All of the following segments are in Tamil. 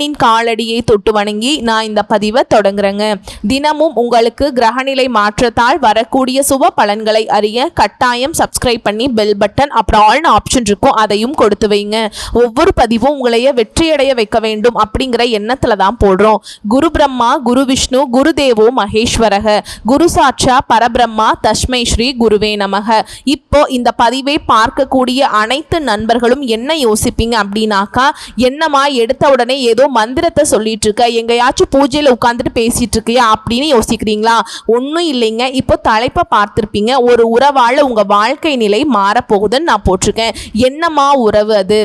முருகனின் காலடியை தொட்டு வணங்கி நான் இந்த பதிவை தொடங்குறேங்க. தினமும் உங்களுக்கு கிரகநிலை மாற்றத்தால் வரக்கூடிய சுப பலன்களை அறிய கட்டாயம் சப்ஸ்கிரைப் பண்ணி பெல் பட்டன் அப்புறம் ஆல்னு ஆப்ஷன் இருக்கும் அதையும் கொடுத்து வைங்க. ஒவ்வொரு பதிவும் உங்களைய வெற்றியடைய வைக்க வேண்டும் அப்படிங்கிற எண்ணத்துல தான் போடுறோம். குரு பிரம்மா குரு விஷ்ணு குரு தேவோ மகேஸ்வரக. குரு சாட்சா பரபிரம்மா தஸ்மை ஸ்ரீ குருவே நமக. இப்போ இந்த பதிவை பார்க்கக்கூடிய அனைத்து நண்பர்களும் என்ன யோசிப்பீங்க அப்படின்னாக்கா என்னம்மா எடுத்த உடனே ஏதோ மந்திரத்தை சொல்லிட்டு இருக்க எங்கேயாச்சும் பூஜையில் உட்காந்துட்டு பேசிட்டு இருக்கியா அப்படின்னு யோசிக்கிறீங்களா? ஒன்றும் இல்லைங்க. இப்போ தலைப்பை பார்த்துருப்பீங்க. ஒரு உறவால் உங்கள் வாழ்க்கை நிலை மாறப்போகுதுன்னு நான் போட்டிருக்கேன். என்னம்மா உறவு அது?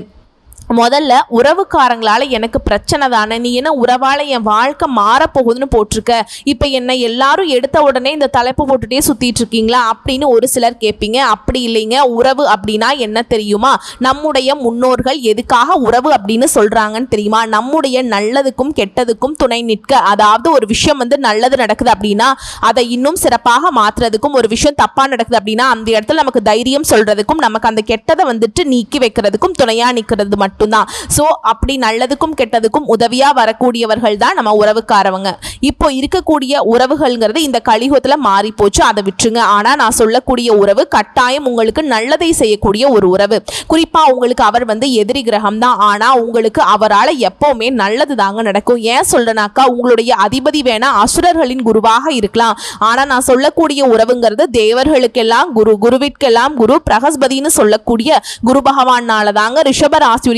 முதல்ல உறவுக்காரங்களால் எனக்கு பிரச்சனை தானே. நீ என்ன உறவால் என் வாழ்க்கை மாறப்போகுதுன்னு போட்டிருக்க. இப்போ என்னை எல்லாரும் எடுத்த உடனே இந்த தலைப்பு போட்டுகிட்டே சுற்றிட்டு இருக்கீங்களா அப்படின்னு ஒரு சிலர் கேட்பீங்க அப்படி இல்லைங்க. உறவு அப்படின்னா என்ன தெரியுமா? நம்முடைய முன்னோர்கள் எதுக்காக உறவு அப்படின்னு சொல்கிறாங்கன்னு தெரியுமா? நம்முடைய நல்லதுக்கும் கெட்டதுக்கும் துணை நிற்க. அதாவது ஒரு விஷயம் வந்து நல்லது நடக்குது அப்படின்னா அதை இன்னும் சிறப்பாக மாற்றுறதுக்கும் ஒரு விஷயம் தப்பாக நடக்குது அப்படின்னா அந்த இடத்துல நமக்கு தைரியம் சொல்கிறதுக்கும் நமக்கு அந்த கெட்டதை வந்துட்டு நீக்கி வைக்கிறதுக்கும் துணையாக நிற்கிறது மட்டும் மட்டும்தான். ஸோ அப்படி நல்லதுக்கும் கெட்டதுக்கும் உதவியாக வரக்கூடியவர்கள் தான் நம்ம உறவுக்காரவங்க. இப்போ இருக்கக்கூடிய உறவுகள்ங்கிறது இந்த கலியுகத்தில் மாறி போச்சு அதை விட்டுருங்க. ஆனால் நான் சொல்லக்கூடிய உறவு கட்டாயம் உங்களுக்கு நல்லதை செய்யக்கூடிய ஒரு உறவு. குறிப்பாக உங்களுக்கு அவர் வந்து எதிரி கிரகம் தான். ஆனால் உங்களுக்கு அவரால் எப்போவுமே நல்லது தாங்க நடக்கும். ஏன் சொல்றேனாக்கா உங்களுடைய அதிபதி வேணா அசுரர்களின் குருவாக இருக்கலாம். ஆனால் நான் சொல்லக்கூடிய உறவுங்கிறது தேவர்களுக்கெல்லாம் குரு குருவிற்கெல்லாம் குரு பிரகஸ்பதின்னு சொல்லக்கூடிய குரு பகவானால தாங்க ரிஷப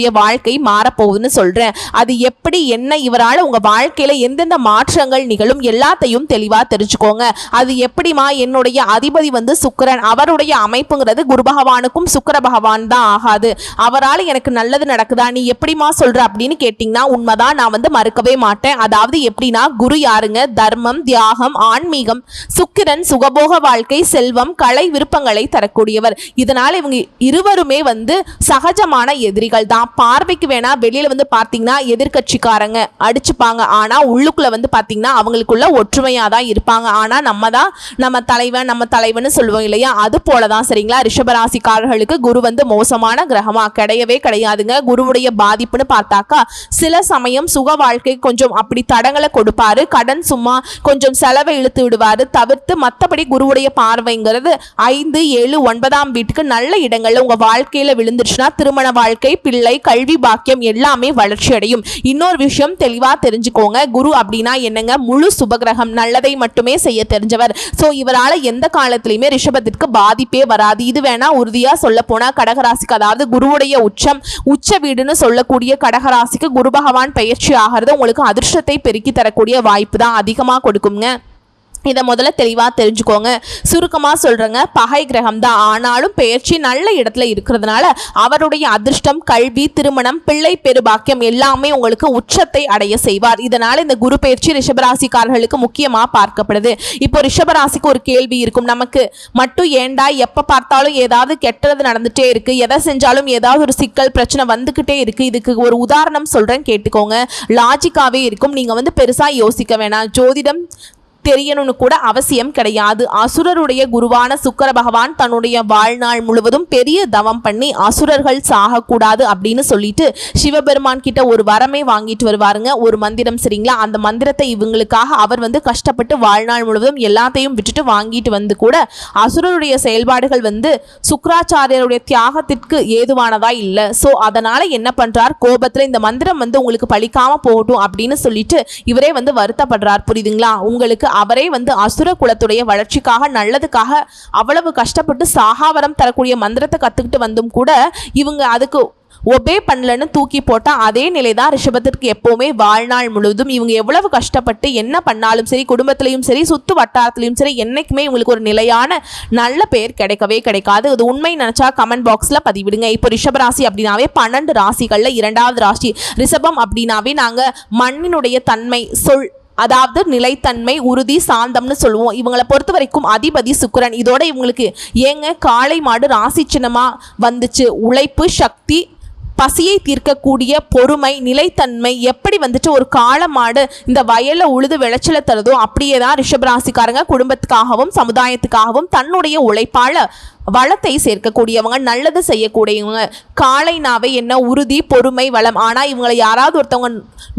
உங்களுடைய வாழ்க்கை மாறப்போகுதுன்னு சொல்றேன். அது எப்படி என்ன இவரால் உங்க வாழ்க்கையில எந்தெந்த மாற்றங்கள் நிகழும் எல்லாத்தையும் தெளிவா தெரிஞ்சுக்கோங்க. அது எப்படிமா என்னுடைய அதிபதி வந்து சுக்கிரன் அவருடைய அமைப்புங்கிறது குரு பகவானுக்கும் சுக்கர பகவான் தான் ஆகாது. அவரால் எனக்கு நல்லது நடக்குதா நீ எப்படிமா சொல்ற அப்படின்னு கேட்டிங்கன்னா உண்மைதான் நான் வந்து மறுக்கவே மாட்டேன். அதாவது எப்படின்னா குரு யாருங்க? தர்மம் தியாகம் ஆன்மீகம் சுக்கிரன் சுகபோக வாழ்க்கை செல்வம் கலை விருப்பங்களை தரக்கூடியவர். இதனால இவங்க இருவருமே வந்து சகஜமான எதிரிகள் தான் பார்வைக்கு வேணா வெளியில வந்து பாத்தீங்கன்னா எதிர்க்கட்சிக்காரங்க அடிச்சுப்பாங்க. ஆனா உள்ளுக்குள்ள வந்து பாத்தீங்கன்னா அவங்களுக்குள்ள ஒற்றுமையா தான் இருப்பாங்க. ஆனா நம்ம தான் நம்ம தலைவன் நம்ம தலைவன் சொல்லுவோம் இல்லையா? அது போலதான் சரிங்களா? ரிஷபராசிக்காரர்களுக்கு குரு வந்து மோசமான கிரகமா? கிடையவே கிடையாதுங்க. குருவுடைய பாதிப்புன்னு பார்த்தாக்கா சில சமயம் சுக வாழ்க்கை கொஞ்சம் அப்படி தடங்களை கொடுப்பாரு. கடன் சும்மா கொஞ்சம் செலவை இழுத்து விடுவாரு. தவிர்த்து மற்றபடி குருவுடைய பார்வைங்கிறது ஐந்து ஏழு ஒன்பதாம் வீட்டுக்கு நல்ல இடங்கள்ல உங்க வாழ்க்கையில விழுந்துருச்சுன்னா திருமண வாழ்க்கை பிள்ளை கல்வி பாக்கியம் எல்லாமே வளர்ச்சி அடையும். இன்னொரு விஷயம் தெளிவா தெரிஞ்சுக்கோங்க. குரு அப்படின்னா என்னங்க? முழு சுபகிரகம் நல்லதை மட்டுமே செய்ய தெரிஞ்சவர். ஸோ இவரால் எந்த காலத்திலையுமே ரிஷபத்திற்கு பாதிப்பே வராது. இது வேணா உறுதியா சொல்ல போனா கடகராசிக்கு அதாவது குருவுடைய உச்சம் உச்ச வீடுன்னு சொல்லக்கூடிய கடகராசிக்கு குரு பகவான் பயிற்சி ஆகிறது உங்களுக்கு அதிர்ஷ்டத்தை பெருக்கி தரக்கூடிய வாய்ப்பு தான் அதிகமாக கொடுக்குங்க. இதை முதல்ல தெளிவாக தெரிஞ்சுக்கோங்க. சுருக்கமாக சொல்கிறேங்க பகை கிரகம் தான். ஆனாலும் பெயர்ச்சி நல்ல இடத்துல இருக்கிறதுனால அவருடைய அதிர்ஷ்டம் கல்வி திருமணம் பிள்ளை பெருபாக்கியம் எல்லாமே உங்களுக்கு உச்சத்தை அடைய செய்வார். இதனால் இந்த குரு பயிற்சி ரிஷபராசிக்காரர்களுக்கு முக்கியமாக பார்க்கப்படுது. இப்போ ரிஷபராசிக்கு ஒரு கேள்வி இருக்கும். நமக்கு மட்டும் ஏண்டா எப்போ பார்த்தாலும் ஏதாவது கெட்டது நடந்துகிட்டே இருக்குது எதை செஞ்சாலும் ஏதாவது ஒரு சிக்கல் பிரச்சனை வந்துக்கிட்டே இருக்குது இதுக்கு ஒரு உதாரணம் சொல்கிறேன் கேட்டுக்கோங்க. லாஜிக்காகவே இருக்கும். நீங்கள் வந்து பெருசாக யோசிக்க வேணாம். ஜோதிடம் தெரியணும்னு கூட அவசியம் கிடையாது. அசுரருடைய குருவான சுக்கர பகவான் தன்னுடைய வாழ்நாள் முழுவதும் பெரிய தவம் பண்ணி அசுரர்கள் சாகக்கூடாது அப்படின்னு சொல்லிட்டு சிவபெருமான் கிட்ட ஒரு வரமே வாங்கிட்டு வருவாருங்க. ஒரு மந்திரம் சரிங்களா? அந்த மந்திரத்தை இவங்களுக்காக அவர் வந்து கஷ்டப்பட்டு வாழ்நாள் முழுவதும் எல்லாத்தையும் விட்டுட்டு வாங்கிட்டு வந்து கூட அசுரருடைய செயல்பாடுகள் வந்து சுக்கராச்சாரியருடைய தியாகத்திற்கு ஏதுவானதா இல்லை. ஸோ அதனால என்ன பண்றார்? கோபத்தில் இந்த மந்திரம் வந்து உங்களுக்கு பழிக்காம போகட்டும் அப்படின்னு சொல்லிட்டு இவரே வந்து வருத்தப்படுறார். புரியுதுங்களா? உங்களுக்கு அவரே வந்து அசுர குலத்துடைய வளர்ச்சிக்காக நல்லதுக்காக அவ்வளவு கஷ்டப்பட்டு சாகாவரம் தரக்கூடிய மந்திரத்தை கற்றுக்கிட்டு வந்தும் கூட இவங்க அதுக்கு ஒபே பண்ணலன்னு தூக்கி போட்டால் அதே நிலை தான் ரிஷபத்திற்கு எப்போவுமே வாழ்நாள் முழுவதும் இவங்க எவ்வளவு கஷ்டப்பட்டு என்ன பண்ணாலும் சரி குடும்பத்திலையும் சரி சுத்து வட்டாரத்திலையும் சரி என்னைக்குமே இவங்களுக்கு ஒரு நிலையான நல்ல பேர் கிடைக்கவே கிடைக்காது. அது உண்மை நினச்சா கமெண்ட் பாக்ஸில் பதிவிடுங்க. இப்போ ரிஷபராசி அப்படின்னாவே பன்னெண்டு ராசிகளில் இரண்டாவது ராசி. ரிஷபம் அப்படின்னாவே நாங்கள் மண்ணினுடைய தன்மை சொல் அதாவது நிலைத்தன்மை உறுதி சாந்தம்னு சொல்லுவோம். இவங்களை பொறுத்த வரைக்கும் அதிபதி சுக்கிரன். இதோட இவங்களுக்கு ஏங்க காளை மாடு ராசி சின்னமாக வந்துச்சு. உழைப்பு சக்தி பசியை தீர்க்கக்கூடிய பொறுமை நிலைத்தன்மை எப்படி வந்துட்டு ஒரு காளமாடு இந்த வயலில் உழுது விளைச்சல தருதோ அப்படியே தான் ரிஷபராசிக்காரங்க குடும்பத்துக்காகவும் சமுதாயத்துக்காகவும் தன்னுடைய உழைப்பால் வளத்தை சேர்க்கக்கூடியவங்க நல்லது செய்யக்கூடியவங்க. காளைனாவே என்ன? உறுதி பொறுமை வளம். ஆனால் இவங்களை யாராவது ஒருத்தவங்க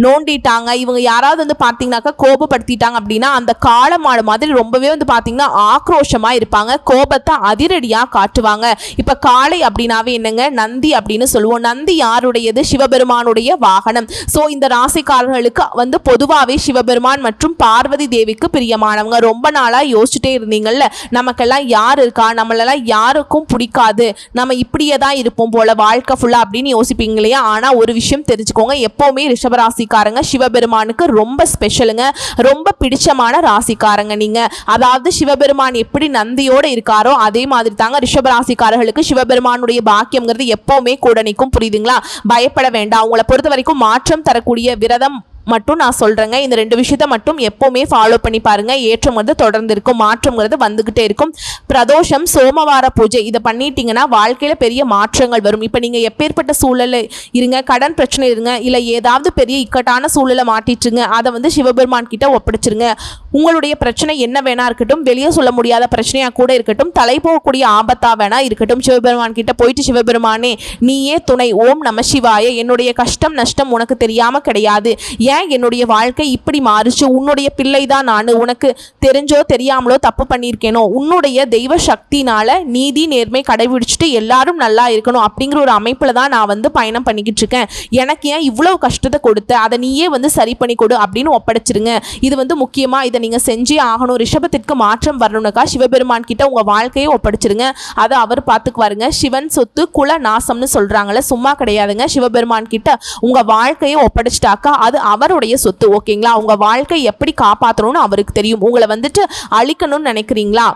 நோண்டிட்டாங்க இவங்க யாராவது வந்து பார்த்தீங்கன்னாக்கா கோபப்படுத்திட்டாங்க அப்படின்னா அந்த காளமாடு மாதிரி ரொம்பவே வந்து பார்த்தீங்கன்னா ஆக்ரோஷமாக இருப்பாங்க. கோபத்தை அதிரடியாக காட்டுவாங்க. இப்போ காளை அப்படின்னாவே என்னங்க? நந்தி அப்படின்னு சொல்லுவோம். நந்தி யாருடையது? சிவபெருமானுடைய வாகனம். ஸோ இந்த ராசிக்காரர்களுக்கு வந்து பொதுவாகவே சிவபெருமான் மற்றும் பார்வதி தேவிக்கு பிரியமானவங்க. ரொம்ப நாளாக யோசிச்சுட்டே இருந்தீங்கல்ல நமக்கெல்லாம் யார் இருக்கா? நம்மளெல்லாம் யாருக்கும் பிடிக்காது. நம்ம இப்படியே தான் இருப்போம் போல வாழ்க்கை ஃபுல்லாக அப்படின்னு யோசிப்பீங்க இல்லையா? ஆனால் ஒரு விஷயம் தெரிஞ்சுக்கோங்க. எப்போவுமே ரிஷபராசிக்காரங்க சிவபெருமானுக்கு ரொம்ப ஸ்பெஷலுங்க ரொம்ப பிடிச்சமான ராசிக்காரங்க நீங்கள் அதாவது சிவபெருமான் எப்படி நந்தியோடு இருக்காரோ அதே மாதிரி தாங்க ரிஷபராசிக்காரர்களுக்கு சிவபெருமானுடைய பாக்கியங்கிறது எப்போவுமே கூட நிற்கும். புரியுதுங்களா? பயப்பட வேண்டாம். அவங்கள பொறுத்த வரைக்கும் மாற்றம் தரக்கூடிய விரதம் மட்டும் நான் சொல்கிறேங்க இந்த ரெண்டு விஷயத்த மட்டும் எப்போவுமே ஃபாலோ பண்ணி பாருங்கள் ஏற்றம் வந்து தொடர்ந்து இருக்கும் மாற்றங்கிறது வந்துக்கிட்டே இருக்கும். பிரதோஷம் சோமவார பூஜை இதை பண்ணிட்டீங்கன்னா வாழ்க்கையில் பெரிய மாற்றங்கள் வரும். இப்போ நீங்கள் எப்பேற்பட்ட சூழலில் இருங்க கடன் பிரச்சனை இருங்க இல்லை ஏதாவது பெரிய இக்கட்டான சூழலை மாட்டிட்டுருங்க அதை வந்து சிவபெருமான் கிட்ட ஒப்படைச்சிருங்க. உங்களுடைய பிரச்சனை என்ன வேணா இருக்கட்டும் வெளியே சொல்ல முடியாத பிரச்சனையாக கூட இருக்கட்டும் தலை போகக்கூடிய ஆபத்தாக வேணா இருக்கட்டும். சிவபெருமான் கிட்ட போயிட்டு சிவபெருமானே நீயே துணை. ஓம் நம சிவாய. என்னுடைய கஷ்டம் நஷ்டம் உனக்கு தெரியாமல் கிடையாது. ஏன் என்னுடைய வாழ்க்கை இப்படி மாறுச்சு. உன்னுடைய பிள்ளை தான் நான். உனக்கு தெரிஞ்சோ தெரியாமலோ தப்பு பண்ணியிருக்கேனோ. உன்னுடைய தெய்வ சக்தினால நீதி நேர்மை கடைபிடிச்சிட்டு எல்லாரும் நல்லா இருக்கணும் அப்படிங்கிற ஒரு அமைப்பில் தான் நான் வந்து பயணம் பண்ணிக்கிட்டு இருக்கேன். எனக்கு ஏன் இவ்வளவு கஷ்டத்தை கொடுத்த? அதை நீயே வந்து சரி பண்ணி கொடு அப்படின்னு ஒப்படைச்சிருங்க. இது வந்து முக்கியமாக இதை நீங்கள் செஞ்சே ஆகணும். ரிஷபத்திற்கு மாற்றம் வரணும்னாக்கா சிவபெருமான் கிட்ட உங்கள் வாழ்க்கையை ஒப்படைச்சிருங்க. அதை அவர் பார்த்துக்குவாருங்க சிவன் சொத்து குல நாசம்னு சொல்கிறாங்களே சும்மா கிடையாதுங்க. சிவபெருமான் கிட்ட உங்கள் வாழ்க்கையை ஒப்படைச்சிட்டாக்கா அது அவருடைய சொத்து ஓகேங்களா? உங்க வாழ்க்கை எப்படி காப்பாற்றணும்னு அவருக்கு தெரியும். உங்களை வந்துட்டு அழிக்கணும்னு நினைக்கிறீங்களா?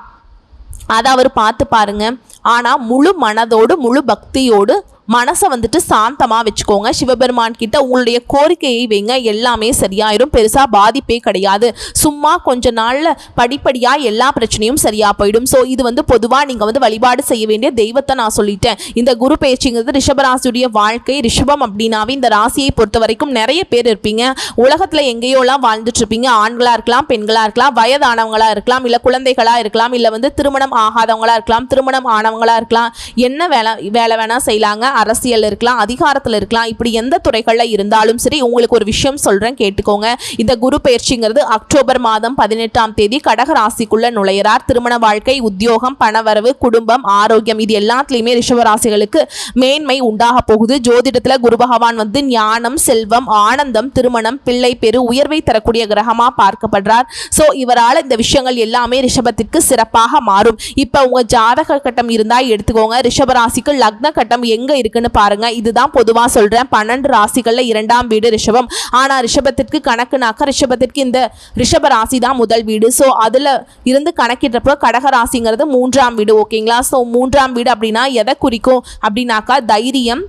அதை அவர் பார்த்து பாருங்க. ஆனால் முழு மனதோடு முழு பக்தியோடு மனசை வந்துட்டு சாந்தமாக வச்சுக்கோங்க. சிவபெருமான் கிட்ட உங்களுடைய கோரிக்கையை வைங்க. எல்லாமே சரியாயிரும். பெருசாக பாதிப்பே கிடையாது. சும்மா கொஞ்ச நாளில் படிப்படியாக எல்லா பிரச்சனையும் சரியாக போயிடும். ஸோ இது வந்து பொதுவாக நீங்கள் வந்து வழிபாடு செய்ய வேண்டிய தெய்வத்தை நான் சொல்லிட்டேன். இந்த குரு பேச்சுங்கிறது ரிஷபராசியுடைய வாழ்க்கை. ரிஷபம் அப்படின்னாவே இந்த ராசியை பொறுத்த வரைக்கும் நிறைய பேர் இருப்பீங்க. உலகத்தில் எங்கேயோலாம் வாழ்ந்துட்டு இருப்பீங்க. ஆண்களாக இருக்கலாம் பெண்களாக இருக்கலாம் வயதானவங்களாக இருக்கலாம் இல்லை குழந்தைகளாக இருக்கலாம் இல்லை வந்து திருமணம் ஆகாதவங்களா இருக்கலாம் திருமணம் ஆனவங்களா இருக்கலாம். என்ன வேலை வேலை வேணால் செய்யலாங்க. அரசியல் இருக்கலாம் அதிகாரத்தில் இருக்கலாம் இப்படி எந்த துறைகளில் இருந்தாலும் சரி உங்களுக்கு ஒரு விஷயம் சொல்கிறேன் கேட்டுக்கோங்க. இந்த குரு பயிற்சிங்கிறது அக்டோபர் மாதம் பதினெட்டாம் தேதி கடக ராசிக்குள்ளே நுழையிறார். திருமண வாழ்க்கை உத்தியோகம் பணவரவு குடும்பம் ஆரோக்கியம் இது எல்லாத்துலேயுமே ரிஷபராசிகளுக்கு மேன்மை உண்டாக போகுது. ஜோதிடத்தில் குரு பகவான் வந்து ஞானம் செல்வம் ஆனந்தம் திருமணம் பிள்ளை பெரு உயர்வை தரக்கூடிய கிரகமாக பார்க்கப்படுறார். ஸோ இவரால் இந்த விஷயங்கள் எல்லாமே ரிஷபத்திற்கு சிறப்பாக மாறும். இப்போ உங்கள் ஜாதக கட்டம் இருந்தால் எடுத்துக்கோங்க. ரிஷபராசிக்கு லக்ன கட்டம் எங்கே இருக்குன்னு பாருங்க. இதுதான் பொதுவாக சொல்கிறேன் பன்னெண்டு ராசிகளில் இரண்டாம் வீடு ரிஷபம். ஆனால் ரிஷபத்திற்கு கணக்குனாக்க ரிஷபத்திற்கு இந்த ரிஷப ராசி தான் முதல் வீடு. ஸோ அதில் இருந்து கணக்கிடுறப்போ கடக ராசிங்கிறது மூன்றாம் வீடு ஓகேங்களா ஸோ மூன்றாம் வீடு அப்படின்னா எதை குறிக்கும்? அப்படின்னாக்கா தைரியம்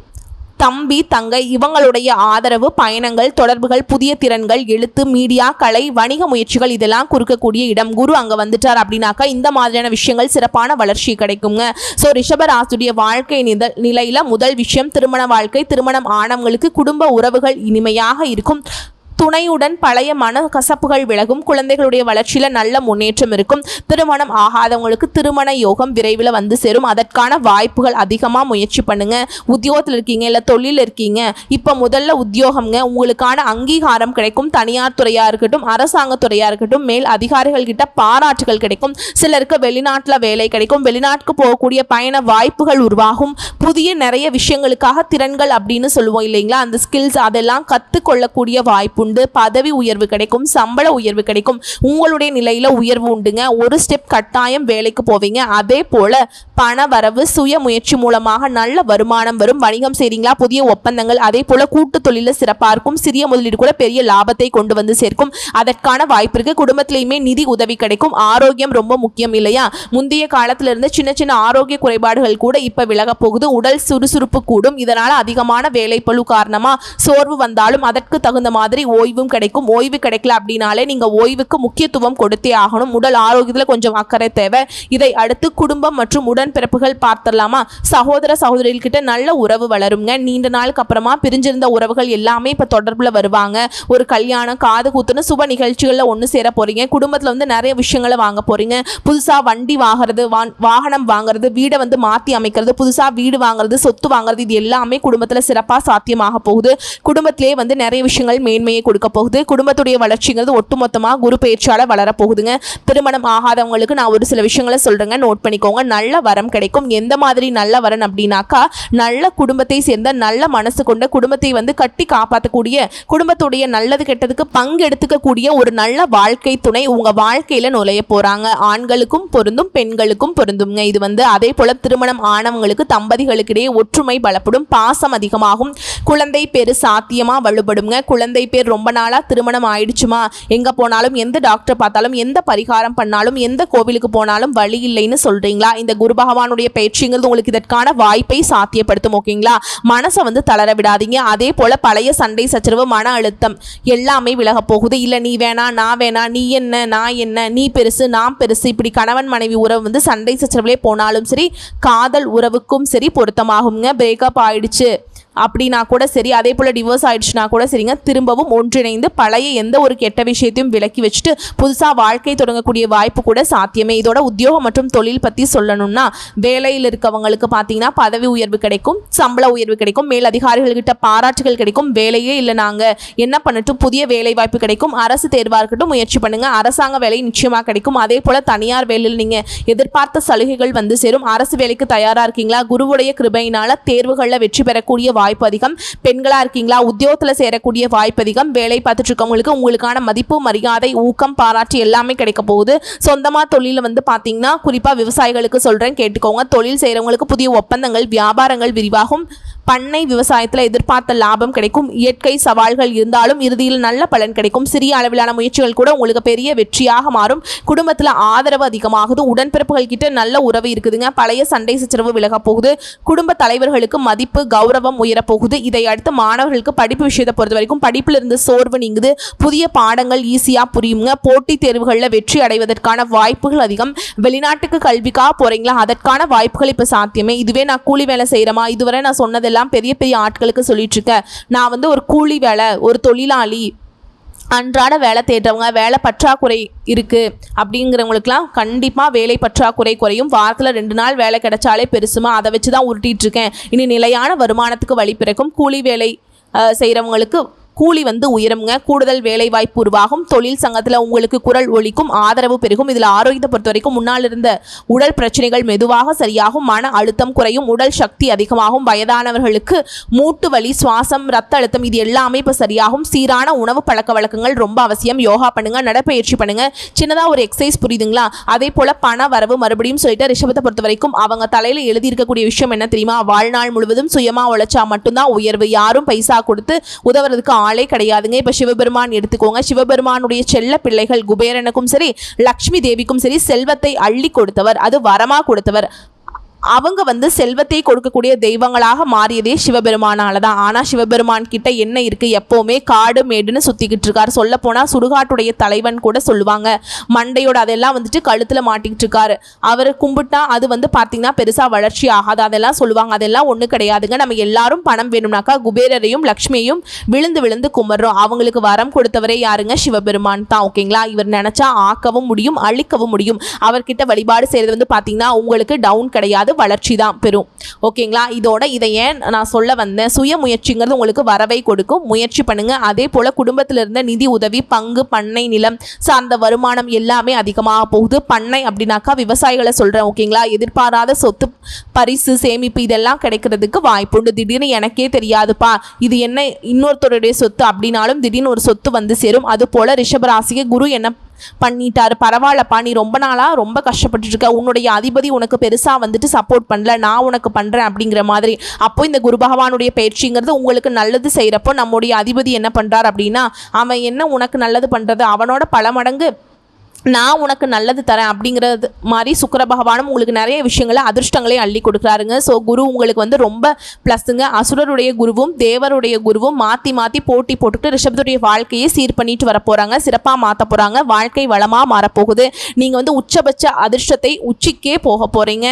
தம்பி தங்கை இவங்களுடைய ஆதரவு பயணங்கள் தொடர்புகள் புதிய திறன்கள் எழுத்து மீடியா கலை வணிக முயற்சிகள் இதெல்லாம் குறுக்கக்கூடிய இடம். குரு அங்கே வந்துட்டார் அப்படின்னாக்கா இந்த மாதிரியான விஷயங்கள் சிறப்பான வளர்ச்சி கிடைக்குங்க. ஸோ ரிஷபராசுடைய வாழ்க்கை நிலையில் முதல் விஷயம் திருமண வாழ்க்கை. திருமணம் ஆனவங்களுக்கு குடும்ப உறவுகள் இனிமையாக இருக்கும். துணையுடன் பழைய மன கசப்புகள் விலகும். குழந்தைகளுடைய வளர்ச்சியில் நல்ல முன்னேற்றம் இருக்கும். திருமணம் ஆகாதவங்களுக்கு திருமண யோகம் விரைவில் வந்து சேரும். அதற்கான வாய்ப்புகள் அதிகமாக முயற்சி பண்ணுங்க. உத்தியோகத்தில் இருக்கீங்க இல்லை தொழில் இருக்கீங்க. இப்போ முதல்ல உத்தியோகம்ங்க. உங்களுக்கான அங்கீகாரம் கிடைக்கும். தனியார் துறையாக இருக்கட்டும் அரசாங்க துறையாக இருக்கட்டும் மேல் அதிகாரிகள் கிட்ட பாராட்டுகள் கிடைக்கும். சிலருக்கு வெளிநாட்டில் வேலை கிடைக்கும். வெளிநாட்டுக்கு போகக்கூடிய பயண வாய்ப்புகள் உருவாகும். புதிய நிறைய விஷயங்களுக்காக திறன்கள் அப்படின்னு சொல்லுவோம் இல்லைங்களா? அந்த ஸ்கில்ஸ் அதெல்லாம் கற்றுக்கொள்ளக்கூடிய வாய்ப்பு உண்டு பதவி உயர்வு கிடைக்கும் சம்பள உயர்வு கிடைக்கும். உங்களுடைய நிலையில உயர்வு உண்டுங்க. ஒரு ஸ்டெப் கட்டாயம் வேலைக்கு போவீங்க. அதே போல பண வரவு சுய முயற்சி மூலமாக நல்ல வருமானம் வரும். வணிகம் செய்றீங்களா? புதிய ஒப்பந்தங்கள். அதே போல கூட்டு தொழில சிறப்பாக இருக்கும். சிறிய முதலீடு கூட பெரிய லாபத்தை கொண்டு வந்து சேர்க்கும். அதற்கான வாய்ப்பு குடும்பத்திலையுமே நிதி உதவி கிடைக்கும். ஆரோக்கியம் ரொம்ப முக்கியம் இல்லையா? முந்தைய காலத்துல இருந்த சின்ன சின்ன ஆரோக்கிய குறைபாடுகள் கூட இப்ப விலக போகுது. உடல் சுறுசுறுப்பு கூடும். இதனால அதிகமான வேலைப்பழு காரணமா சோர்வு வந்தாலும் அதற்கு தகுந்த மாதிரி ஓய்வும் கிடைக்கும். ஓய்வு கிடைக்கல அப்படின்னாலே நீங்க ஓய்வுக்கு முக்கியத்துவம் கொடுத்தே ஆகணும். உடல் ஆரோக்கியத்தில் கொஞ்சம் அக்கறை தேவை. இதை அடுத்து குடும்பம் மற்றும் உடன்பிறப்புகள் பார்த்துடலாமா? சகோதர சகோதரிகள்கிட்ட நல்ல உறவு வளருங்க. நீண்ட நாளுக்கு அப்புறமா பிரிஞ்சிருந்த உறவுகள் எல்லாமே இப்போ தொடர்பில் வருவாங்க. ஒரு கல்யாணம் காது குத்துன்னு சுப நிகழ்ச்சிகளில் ஒன்று சேர போறீங்க. குடும்பத்தில் வந்து நிறைய விஷயங்களை வாங்க போறீங்க. புதுசாக வண்டி வாங்குறது வா- வாகனம் வாங்குறது வீடை வந்து மாற்றி அமைக்கிறது புதுசாக வீடு வாங்குறது சொத்து வாங்குறது இது எல்லாமே குடும்பத்தில் சிறப்பாக சாத்தியமாக போகுது. குடும்பத்திலே வந்து நிறைய விஷயங்கள் மேன்மையை கொடுக்க போகுது. குடும்பத்துடைய வளர்ச்சிங்கிறது ஒட்டுமொத்தமாக குரு பயிற்சியால வளரப்போகுதுங்க. திருமணம் ஆகாதவங்களுக்கு நான் ஒரு சில விஷயங்களை சொல்றேங்க. நோட் பண்ணிக்கோங்க. நல்ல வரம் கிடைக்கும். எந்த மாதிரி நல்ல வரன் அப்படின்னாக்கா நல்ல குடும்பத்தை சேர்ந்த நல்ல மனசு கொண்ட குடும்பத்தை வந்து கட்டி காப்பாற்றக்கூடிய குடும்பத்துடைய நல்லது கெட்டதுக்கு பங்கெடுத்துக்கக்கூடிய ஒரு நல்ல வாழ்க்கை துணை உங்க வாழ்க்கையில் நுழைய போறாங்க. ஆண்களுக்கும் பொருந்தும் பெண்களுக்கும் பொருந்துங்க இது வந்து அதே போல திருமணம் ஆனவங்களுக்கு தம்பதிகளுக்கிடையே ஒற்றுமை பலப்படும் பாசம் அதிகமாகும். குழந்தை பேர் சாத்தியமா வலுப்படுங்க. குழந்தை பேர் ரொம்ப நாளாக திருமணம் ஆயிடுச்சுமா? எங்கே போனாலும் எந்த டாக்டர் பார்த்தாலும் எந்த பரிகாரம் பண்ணாலும் எந்த கோவிலுக்கு போனாலும் வழி இல்லைன்னு சொல்கிறீங்களா இந்த குரு பகவானுடைய பயிற்சிங்கிறது உங்களுக்கு இதற்கான வாய்ப்பை சாத்தியப்படுத்தும் ஓகேங்களா? மனசை வந்து தளர விடாதீங்க. அதே போல் பழைய சண்டை சச்சரவு மன அழுத்தம் எல்லாமே விலக போகுது. இல்லை நீ வேணா நான் வேணா நீ என்ன நான் என்ன நீ பெருசு நான் பெருசு இப்படி கணவன் மனைவி உறவு வந்து சண்டை சச்சரவுலே போனாலும் சரி காதல் உறவுக்கும் சரி பொருத்தமாகுங்க. பிரேக்கப் ஆயிடுச்சு. அப்படின்னா கூட சரி அதே போல் டிவோர்ஸ் ஆயிடுச்சுன்னா கூட சரிங்க திரும்பவும் ஒன்றிணைந்து பழைய எந்த ஒரு கெட்ட விஷயத்தையும் விலக்கி வச்சுட்டு புதுசாக வாழ்க்கை தொடங்கக்கூடிய வாய்ப்பு கூட சாத்தியமே. இதோட உத்தியோகம் மற்றும் தொழில் பற்றி சொல்லணும்னா வேலையில் இருக்கவங்களுக்கு பார்த்தீங்கன்னா பதவி உயர்வு கிடைக்கும் சம்பள உயர்வு கிடைக்கும் மேல் அதிகாரிகள்கிட்ட பாராட்டுகள் கிடைக்கும் வேலையே இல்லை நாங்கள் என்ன பண்ணட்டும் புதிய வேலை வாய்ப்பு கிடைக்கும் அரசு தேர்வாக இருக்கட்டும் முயற்சி பண்ணுங்கள் அரசாங்க வேலை நிச்சயமாக கிடைக்கும். அதே போல் தனியார் வேலையில் நீங்கள் எதிர்பார்த்த சலுகைகள் வந்து சேரும். அரசு வேலைக்கு தயாராக இருக்கீங்களா? குருவுடைய கிருபையினால் தேர்வுகளில் வெற்றி பெறக்கூடிய வாய்ப்பு அதிகம். பெண்களா இருக்கீங்களா? உத்தியோகத்தில் சேரக்கூடிய வாய்ப்பு அதிகம். வேலை பார்த்துட்டு இருக்கவங்களுக்கு உங்களுக்கான மதிப்பு மரியாதை ஊக்கம் பாராட்டு எல்லாமே கிடைக்க போகுது. சொந்தமாக தொழிலில் வந்து பார்த்தீங்கன்னா குறிப்பாக விவசாயிகளுக்கு சொல்கிறேன் கேட்டுக்கோங்க. தொழில் செய்கிறவங்களுக்கு புதிய ஒப்பந்தங்கள் வியாபாரங்கள் விரிவாகும். பண்ணை விவசாயத்தில் எதிர்பார்த்த லாபம் கிடைக்கும். இயற்கை சவால்கள் இருந்தாலும் இறுதியில் நல்ல பலன் கிடைக்கும். சிறிய அளவிலான முயற்சிகள் கூட உங்களுக்கு பெரிய வெற்றியாக மாறும். குடும்பத்தில் ஆதரவு அதிகமாகுது. உடன்பிறப்புகள் கிட்ட நல்ல உறவு இருக்குதுங்க. பழைய சண்டை சச்சரவு விலக போகுது. குடும்ப தலைவர்களுக்கு மதிப்பு கௌரவம் உயரப்போகுது இதை அடுத்து மாணவர்களுக்கு படிப்பு விஷயத்தை பொறுத்த வரைக்கும் படிப்பில் இருந்து சோர்வு நீங்குது. புதிய பாடங்கள் ஈஸியாக புரியுங்க. போட்டித் தேர்வுகளில் வெற்றி அடைவதற்கான வாய்ப்புகள் அதிகம். வெளிநாட்டுக்கு கல்விக்காக போகிறீங்களா அதற்கான வாய்ப்புகள் இப்போ சாத்தியமே. இதுவே நான் கூலி வேலை செய்கிறேமா இதுவரை நான் சொன்னதெல்லாம் பெரிய பெரிய ஆட்களுக்கு சொல்லிட்டு இருக்கேன். நான் வந்து ஒரு கூலி வேலை ஒரு தொழிலாளி அன்றாட வேலை தேடுறவங்க வேலை பற்றாக்குறை இருக்குது அப்படிங்கிறவங்களுக்குலாம் கண்டிப்பாக வேலை பற்றாக்குறை குறையும். வாரத்தில் ரெண்டு நாள் வேலை கிடைச்சாலே பெருசுமா? அதை வச்சு தான் உருட்டிகிட்ருக்கேன் இனி நிலையான வருமானத்துக்கு வழி பிறக்கும். கூலி வேலை செய்கிறவங்களுக்கு கூலி வந்து உயருங்க. கூடுதல் வேலை வாய்ப்பு உருவாகும். தொழில் சங்கத்தில் உங்களுக்கு குரல் ஒழிக்கும் ஆதரவு பெருகும். இதில் ஆரோக்கியத்தை பொறுத்த வரைக்கும் முன்னால் இருந்த உடல் பிரச்சனைகள் மெதுவாக சரியாகும். மன அழுத்தம் குறையும். உடல் சக்தி அதிகமாகும். வயதானவர்களுக்கு மூட்டு வலி சுவாசம் ரத்த அழுத்தம் இது எல்லாமே இப்போ சரியாகும். சீரான உணவு பழக்க வழக்கங்கள் ரொம்ப அவசியம். யோகா பண்ணுங்க. நடப்பயிற்சி பண்ணுங்க. சின்னதாக ஒரு எக்ஸசைஸ் புரியுதுங்களா? அதே போல பண வரவு மறுபடியும் சொல்லிட்டு ரிஷபத்தை பொறுத்த வரைக்கும் அவங்க தலையில் எழுதியிருக்கக்கூடிய விஷயம் என்ன தெரியுமா? வாழ்நாள் முழுவதும் சுயமாக உழைச்சா மட்டும்தான் உயர்வு. யாரும் பைசா கொடுத்து உதவுறதுக்கு ஆளே கிடையாதுங்க. இப்போ சிவபெருமான் எடுத்துக்கோங்க. சிவபெருமானுடைய செல்ல பிள்ளைகள் குபேரனுக்கும் சரி லக்ஷ்மி தேவிக்கும் சரி செல்வத்தை அள்ளி கொடுத்தவர். அது வரமா கொடுத்தவர். அவங்க வந்து செல்வத்தை கொடுக்கக்கூடிய தெய்வங்களாக மாறியதே சிவபெருமானால தான் ஆனால் சிவபெருமான் கிட்ட என்ன இருக்கு? எப்போவுமே காடு மேடுன்னு சுத்திக்கிட்டு இருக்காரு. சொல்ல போனால் சுடுகாட்டுடைய தலைவன் கூட சொல்லுவாங்க. மண்டையோட அதெல்லாம் வந்துட்டு கழுத்தில் மாட்டிக்கிட்டு இருக்காரு. அவர் கும்பிட்டா அது வந்து பார்த்தீங்கன்னா பெருசாக வளர்ச்சி ஆகாது. அதெல்லாம் சொல்லுவாங்க. அதெல்லாம் ஒன்றும் கிடையாதுங்க. நம்ம எல்லாரும் பணம் வேணும்னாக்கா குபேரரையும் லக்ஷ்மியையும் விழுந்து விழுந்து கும்பிட்றோம். அவங்களுக்கு வரம் கொடுத்தவரே யாருங்க? சிவபெருமான் தான். ஓகேங்களா? இவர் நினைச்சா ஆக்கவும் முடியும் அழிக்கவும் முடியும். அவர்கிட்ட வழிபாடு செய்யறது வந்து பார்த்தீங்கன்னா உங்களுக்கு டவுன் கிடையாது. வளர்ச்சி தான் பெறும். ஓகேங்களா? இதோட இதை ஏன் நான் சொல்ல வந்தேன்? சுய முயற்சிங்கிறது உங்களுக்கு வரவை கொடுக்கும். முயற்சி பண்ணுங்க. அதே போல் குடும்பத்தில் இருந்த நிதி உதவி பங்கு பண்ணை நிலம் சார்ந்த வருமானம் எல்லாமே அதிகமாக போகுது. பண்ணை அப்படின்னாக்கா விவசாயிகளை சொல்கிறேன் ஓகேங்களா? எதிர்பாராத சொத்து பரிசு சேமிப்பு இதெல்லாம் கிடைக்கிறதுக்கு வாய்ப்பு உண்டு திடீர்னு எனக்கே தெரியாதுப்பா. இது என்ன? இன்னொருத்தருடைய சொத்து அப்படின்னாலும் திடீர்னு ஒரு சொத்து வந்து சேரும். அது போல் ரிஷபராசிக்கு குரு என்ன பண்ணிட்டாரு. பரவாயில்லப்பா நீ ரொம்ப நாளாக ரொம்ப கஷ்டப்பட்டுருக்க இருக்க உன்னுடைய அதிபதி உனக்கு பெருசாக வந்துட்டு சப்போர்ட் பண்ணல. நான் உனக்கு பண்ணுறேன் அப்படிங்கிற மாதிரி. அப்போ இந்த குரு பகவானுடைய பயிற்சிங்கிறது உங்களுக்கு நல்லது செய்கிறப்போ நம்முடைய அதிபதி என்ன பண்ணுறார் அப்படின்னா அவன் என்ன உனக்கு நல்லது பண்ணுறது அவனோட பல மடங்கு நான் உனக்கு நல்லது தரேன் அப்படிங்கிறது மாதிரி சுக்கிர பகவானும் உங்களுக்கு நிறைய விஷயங்களை அதிர்ஷ்டங்களையும் அள்ளி கொடுக்குறாருங்க. ஸோ குரு உங்களுக்கு வந்து ரொம்ப ப்ளஸ்ஸுங்க அசுரருடைய குருவும் தேவருடைய குருவும் மாற்றி மாற்றி போட்டி போட்டுக்கிட்டு ரிஷபத்துடைய வாழ்க்கையை சீர் பண்ணிட்டு வர போகிறாங்க சிறப்பாக மாற்ற போகிறாங்க வாழ்க்கை வளமாக மாறப்போகுது. நீங்கள் வந்து உச்சபட்ச அதிர்ஷ்டத்தை உச்சிக்கே போக போகிறீங்க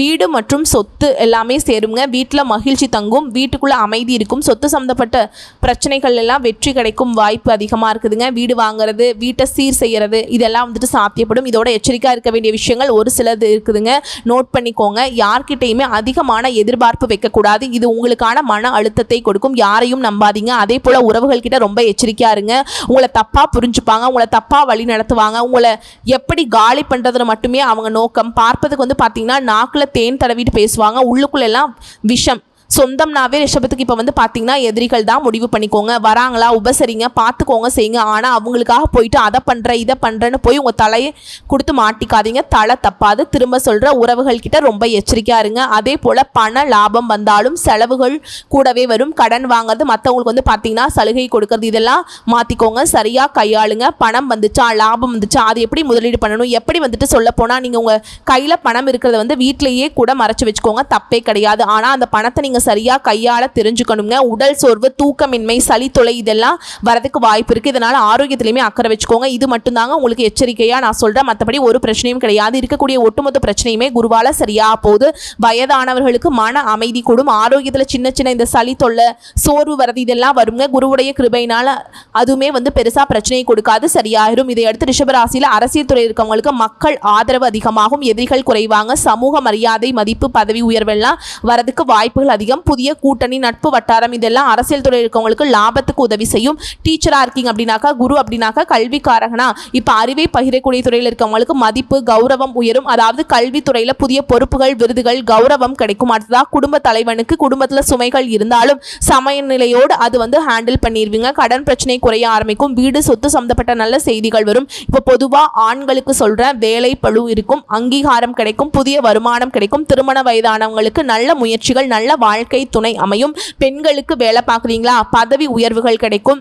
வீடு மற்றும் சொத்து எல்லாமே சேருங்க. வீட்டில் மகிழ்ச்சி தங்கும். வீட்டுக்குள்ளே அமைதி இருக்கும். சொத்து சம்மந்தப்பட்ட பிரச்சனைகள் எல்லாம் வெற்றி கிடைக்கும் வாய்ப்பு அதிகமாக இருக்குதுங்க. வீடு வாங்குறது வீட்டை சீர் செய்கிறது இதெல்லாம் வந்துட்டு சாத்தியப்படும். இதோட எச்சரிக்கையாக இருக்க வேண்டிய விஷயங்கள் ஒரு சிலது இருக்குதுங்க. நோட் பண்ணிக்கோங்க. யார்கிட்டையுமே அதிகமான எதிர்பார்ப்பு வைக்கக்கூடாது. இது உங்களுக்கான மன அழுத்தத்தை கொடுக்கும். யாரையும் நம்பாதீங்க. அதே போல் உறவுகள் கிட்ட ரொம்ப எச்சரிக்கையாக இருங்க. உங்களை தப்பாக புரிஞ்சுப்பாங்க. உங்களை தப்பாக வழி நடத்துவாங்க. உங்களை எப்படி காலி பண்ணுறதுல மட்டுமே அவங்க நோக்கம். பார்ப்பதுக்கு வந்து பார்த்தீங்கன்னா நாக்கில் தேன் தடவிட்டு பேசுவாங்க. உள்ளுக்குள்ளெல்லாம் விஷம். சொந்தம்னாவே ரிஷபத்துக்கு இப்போ வந்து பார்த்தீங்கன்னா எதிரிகள் தான் முடிவு பண்ணிக்கோங்க. வராங்களா உபசரிங்க பார்த்துக்கோங்க செய்யுங்க. ஆனால் அவங்களுக்காக போயிட்டு அதை பண்ணுற இதை பண்ணுறேன்னு போய் உங்கள் தலையை கொடுத்து மாட்டிக்காதீங்க. தலை தப்பாது. திரும்ப சொல்கிற உறவுகள் கிட்ட ரொம்ப எச்சரிக்கையாக இருங்க. அதே போல் பண லாபம் வந்தாலும் செலவுகள் கூடவே வரும். கடன் வாங்குறது மற்றவங்களுக்கு வந்து பார்த்தீங்கன்னா சலுகை கொடுக்கறது இதெல்லாம் மாற்றிக்கோங்க சரியாக கையாளுங்க. பணம் வந்துச்சா லாபம் வந்துச்சா அது எப்படி முதலீடு பண்ணணும் எப்படி வந்துட்டு சொல்ல போனால் நீங்கள் உங்கள் கையில் பணம் இருக்கிறத வந்து வீட்டிலேயே கூட மறைச்சி வச்சுக்கோங்க. தப்பே கிடையாது. ஆனால் அந்த பணத்தை நீங்கள் சரியாக கையாள தெரிஞ்சுக்கணுங்க. உடல் சோர்வு தூக்கமின்மை சளி தொலை இதெல்லாம் வரதுக்கு வாய்ப்பு இருக்குது இதனால் ஆரோக்கியத்திலையுமே அக்கறை வச்சுக்கோங்க. இது மட்டும்தாங்க உங்களுக்கு எச்சரிக்கையாக நான் சொல்கிறேன் மற்றபடி ஒரு பிரச்சனையும் கிடையாது. இருக்கக்கூடிய ஒட்டுமொத்த பிரச்சனையுமே குருவால சரியாக போகுது. வயதானவர்களுக்கு மன அமைதி கூடும். ஆரோக்கியத்தில் சின்ன சின்ன இந்த சளி தொல்லை சோர்வு வரது இதெல்லாம் வருங்க. குருவுடைய கிருபையினால் அதுவுமே வந்து பெருசாக பிரச்சனையை கொடுக்காது. சரியாயிரும். இதை அடுத்து ரிஷபராசியில் அரசியல் துறை இருக்கவங்களுக்கு மக்கள் ஆதரவு அதிகமாகும். எதிரிகள் குறைவாங்க. சமூக மரியாதை மதிப்பு பதவி உயர்வெல்லாம் வரதுக்கு வாய்ப்புகள் அதிகம் புதிய கூட்டணி நட்பு வட்டாரம் இதெல்லாம் அரசியல் துறை இருக்கவங்களுக்கு லாபத்துக்கு உதவி செய்யும். டீச்சராக இருக்கீங்க அப்படின்னாக்கா குரு அப்படின்னாக்கா கல்விக்காரகனா. இப்போ அறிவை பகிரக்கூடிய துறையில் இருக்கவங்களுக்கு மதிப்பு கௌரவம் உயரும். அதாவது கல்வித்துறையில் புதிய பொறுப்புகள் விருதுகள் கௌரவம் கிடைக்கும். அடுத்ததாக குடும்ப தலைவனுக்கு குடும்பத்தில் சுமைகள் இருந்தாலும் சமநிலையோடு அது வந்து ஹேண்டில் பண்ணிடுவீங்க கடன் பிரச்சனை குறைய ஆரம்பிக்கும். வீடு சொத்து சம்மந்தப்பட்ட நல்ல செய்திகள் வரும். இப்போ பொதுவாக ஆண்களுக்கு சொல்கிறேன் வேலை பழு இருக்கும் அங்கீகாரம் கிடைக்கும் புதிய வருமானம் கிடைக்கும். திருமண வயதானவங்களுக்கு நல்ல முயற்சிகள் நல்ல வாழ்க்கை துணை அமையும். பெண்களுக்கு வேலை பார்க்குறீங்களா? பதவி உயர்வுகள் கிடைக்கும்.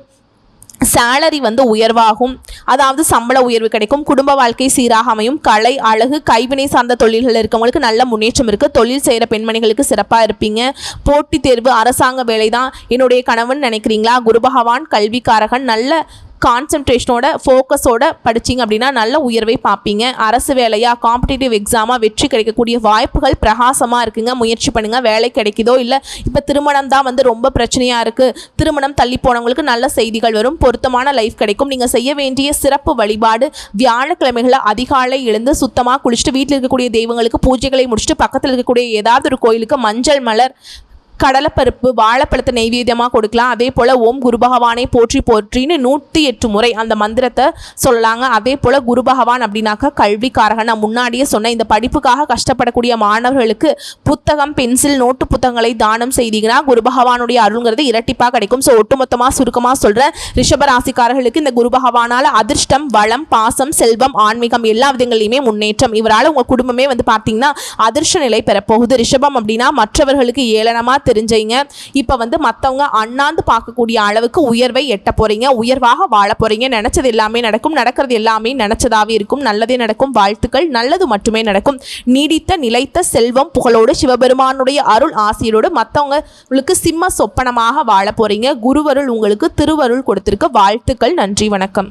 சேலரி வந்து உயர்வாகும். அதாவது சம்பள உயர்வு கிடைக்கும். குடும்ப வாழ்க்கை சீராக அமையும். கலை அழகு கைவினை சார்ந்த தொழில்கள் இருக்கவங்களுக்கு நல்ல முன்னேற்றம் இருக்குது தொழில் செய்கிற பெண்மணிகளுக்கு சிறப்பாக இருப்பீங்க. போட்டித் தேர்வு அரசாங்க வேலை தான் என்னுடைய கணவன் நினைக்கிறீங்களா? குரு பகவான் கல்விக்காரகன் நல்ல கான்சன்ட்ரேஷனோட ஃபோக்கஸோட படிச்சீங்க அப்படின்னா நல்ல உயர்வை பார்ப்பீங்க. அரசு வேலையா காம்படிட்டிவ் எக்ஸாமாக வெற்றி கிடைக்கக்கூடிய வாய்ப்புகள் பிரகாசமாக இருக்குங்க. முயற்சி பண்ணுங்கள் வேலை கிடைக்குதோ இல்லை இப்போ திருமணம் தான் வந்து ரொம்ப பிரச்சனையாக இருக்குது திருமணம் தள்ளி போனவங்களுக்கு நல்ல செய்திகள் வரும். பொருத்தமான லைஃப் கிடைக்கும். நீங்கள் செய்ய வேண்டிய சிறப்பு வழிபாடு வியாழக்கிழமைகளில் அதிகாலை எழுந்து சுத்தமாக குளிச்சுட்டு வீட்டில் இருக்கக்கூடிய தெய்வங்களுக்கு பூஜைகளை முடிச்சுட்டு பக்கத்தில் இருக்கக்கூடிய ஏதாவது ஒரு கோயிலுக்கு மஞ்சள் மலர் கடலைப்பருப்பு வாழைப்பழத்தை நெய்வேத்தியமாக கொடுக்கலாம். அதே போல் ஓம் குரு பகவானை போற்றி போற்றின்னு நூற்றி எட்டு முறை அந்த மந்திரத்தை சொல்லலாங்க அதே போல் குரு பகவான் அப்படின்னாக்கா கல்விக்காரகன் நான் முன்னாடியே சொன்னேன் இந்த படிப்புக்காக கஷ்டப்படக்கூடிய மாணவர்களுக்கு புத்தகம் பென்சில் நோட்டு புத்தகங்களை தானம் செய்தீங்கன்னா குரு பகவானுடைய அருள்ங்கிறது இரட்டிப்பாக கிடைக்கும். ஸோ ஒட்டுமொத்தமாக சுருக்கமாக சொல்கிறேன் ரிஷபராசிக்காரர்களுக்கு இந்த குரு பகவானால் அதிர்ஷ்டம் வளம் பாசம் செல்வம் ஆன்மீகம் எல்லா விதங்களையுமே முன்னேற்றம். இவரால் உங்கள் குடும்பமே வந்து பார்த்தீங்கன்னா அதிர்ஷ்ட நிலை பெறப்போகுது. ரிஷபம் அப்படின்னா மற்றவர்களுக்கு ஏளனமாக தெரிஞ்சீங்க. இப்போ வந்து மற்றவங்க அண்ணாந்து பார்க்கக்கூடிய அளவுக்கு உயர்வை எட்ட போறீங்க. உயர்வாக வாழ போறீங்க. நினைச்சது எல்லாமே நடக்கும். நடக்கிறது எல்லாமே நினைச்சதாவே இருக்கும். நல்லதே நடக்கும். வாழ்த்துக்கள். நல்லது மட்டுமே நடக்கும். நீடித்த நிலைத்த செல்வம் புகழோடு சிவபெருமானுடைய அருள் ஆசிரியரோடு மற்றவங்களுக்கு சிம்ம சொப்பனமாக வாழ போறீங்க. குருவருள் உங்களுக்கு திருவருள் கொடுத்திருக்க வாழ்த்துக்கள். நன்றி வணக்கம்.